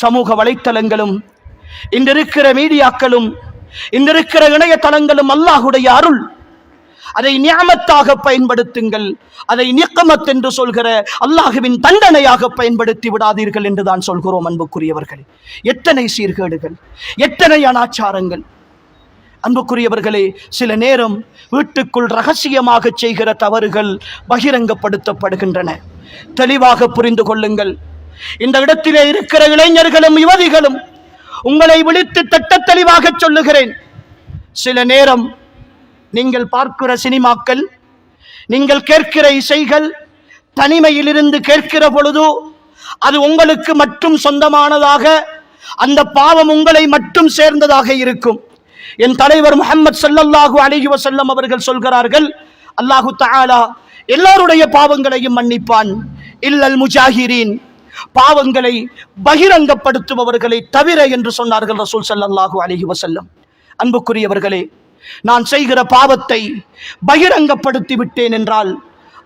சமூக வலைத்தளங்களும் இன்றிருக்கிற மீடியாக்களும் இன்றிருக்கிற இணையதளங்களும் அல்லாஹுடைய அருள். அதை நியமத்தாக பயன்படுத்துங்கள். அதை நிக்கமத் என்று சொல்கிற அல்லாஹுவின் தண்டனையாக பயன்படுத்தி விடாதீர்கள் என்று தான் சொல்கிறோம் அன்புக்குரியவர்களே. எத்தனை சீர்கேடுகள் எத்தனை அனாச்சாரங்கள். அன்புக்குரியவர்களே சில நேரம் வீட்டுக்குள் ரகசியமாக செய்கிற தவறுகள் பகிரங்கப்படுத்தப்படுகின்றன. தெளிவாக புரிந்து கொள்ளுங்கள். இந்த இடத்திலே இருக்கிற இளைஞர்களும் யுவதிகளும் உங்களை விழித்து தட்ட தெளிவாக சொல்லுகிறேன். சில நேரம் நீங்கள் பார்க்கிற சினிமாக்கள் நீங்கள் கேட்கிற இசைகள் தனிமையிலிருந்து கேட்கிற பொழுது அது உங்களுக்கு மட்டும் சொந்தமானதாக அந்த பாவம் உங்களை மட்டும் சேர்ந்ததாக இருக்கும். என் தலைவர் முகமது சல்லல்லாஹு அலிஹி வசல்லம் அவர்கள் சொல்கிறார்கள் அல்லாஹு தாலா எல்லாருடைய பாவங்களையும் மன்னிப்பான். இல்லல் முஜாஹிரீன். பாவங்களை பகிரங்கப்படுத்துபவர்களை தவிர என்று சொன்னார்கள் ரசூல் சல்லாஹூ அலைஹி வசல்லம் அன்புக்குரியவர்களே நான் செய்கிற பாவத்தை பகிரங்கப்படுத்தி விட்டேன் என்றால்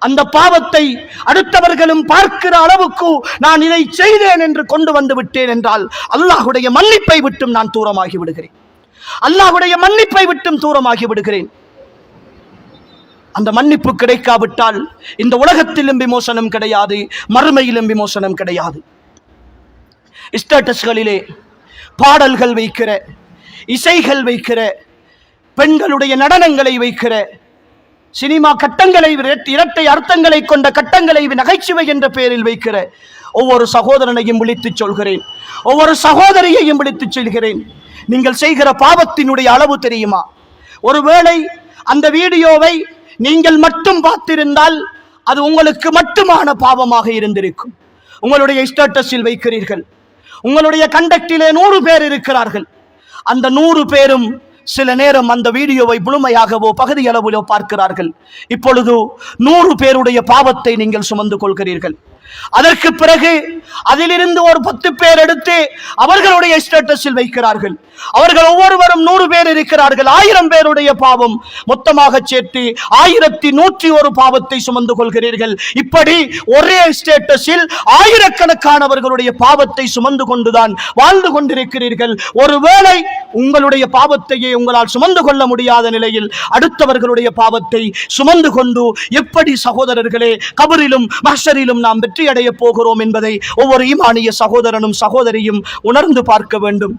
அந்த பாவத்தை அடுத்தவர்களும் பார்க்கிற அளவுக்கு நான் இதை செய்தேன் என்று கொண்டு வந்து விட்டேன் என்றால் அல்லாஹுடைய மன்னிப்பை விட்டும் நான் தூரமாகி விடுகிறேன். அல்லாஹுடைய மன்னிப்பை விட்டும் தூரமாகி விடுகிறேன். அந்த மன்னிப்பு கிடைக்காவிட்டால் இந்த உலகத்திலும் விமோசனம் கிடையாது மறுமையிலும் விமோசனம் கிடையாது. ஸ்டேட்டஸ்களிலே பாடல்கள் வைக்கிற இசைகள் வைக்கிற பெண்களுடைய நடனங்களை வைக்கிற சினிமா கட்டங்களை இரட்டை அர்த்தங்களை கொண்ட கட்டங்களை நகைச்சுவை என்ற பெயரில் வைக்கிற ஒவ்வொரு சகோதரனையும் விழித்துச் சொல்கிறேன். ஒவ்வொரு சகோதரியையும் விழித்துச் சொல்கிறேன். நீங்கள் செய்கிற பாவத்தினுடைய அளவு தெரியுமா? ஒருவேளை அந்த வீடியோவை நீங்கள் மட்டும் பார்த்திருந்தால் அது உங்களுக்கு மட்டுமான பாவமாக இருந்திருக்கும். உங்களுடைய ஸ்டேட்டஸில் வைக்கிறீர்கள். உங்களுடைய கண்டக்டிலே நூறு பேர் இருக்கிறார்கள். அந்த நூறு பேரும் சில நேரம் அந்த வீடியோவை முழுமையாகவோ பகுதியளவிலோ பார்க்கிறார்கள். இப்பொழுது நூறு பேருடைய பாவத்தை நீங்கள் சுமந்து கொள்கிறீர்கள். அதற்கு பிறகு அதிலிருந்து ஒரு பத்து பேர் எடுத்து அவர்களுடைய ஸ்டேட்டஸில் வைக்கிறார்கள். அவர்கள் ஒவ்வொருவரும் நூறு பேர் இருக்கிறார்கள். ஆயிரம் பேருடைய பாவம் மொத்தமாக சேர்த்து ஆயிரத்தி நூற்றி ஒரு பாவத்தை சுமந்து கொள்கிறீர்கள். இப்படி ஒரே ஸ்டேட்டஸில் ஆயிரக்கணக்கானவர்களுடைய பாவத்தை சுமந்து கொண்டுதான் வாழ்ந்து கொண்டிருக்கிறீர்கள். ஒருவேளை உங்களுடைய பாவத்தையே உங்களால் சுமந்து கொள்ள முடியாத நிலையில் அடுத்தவர்களுடைய பாவத்தை சுமந்து கொண்டு எப்படி சகோதரர்களே கபரிலும் மஷரிலும் நாம் வெற்றி அடைய போகிறோம் என்பதை ஒவ்வொரு ஈமானிய சகோதரனும் சகோதரியும் உணர்ந்து பார்க்க வேண்டும்.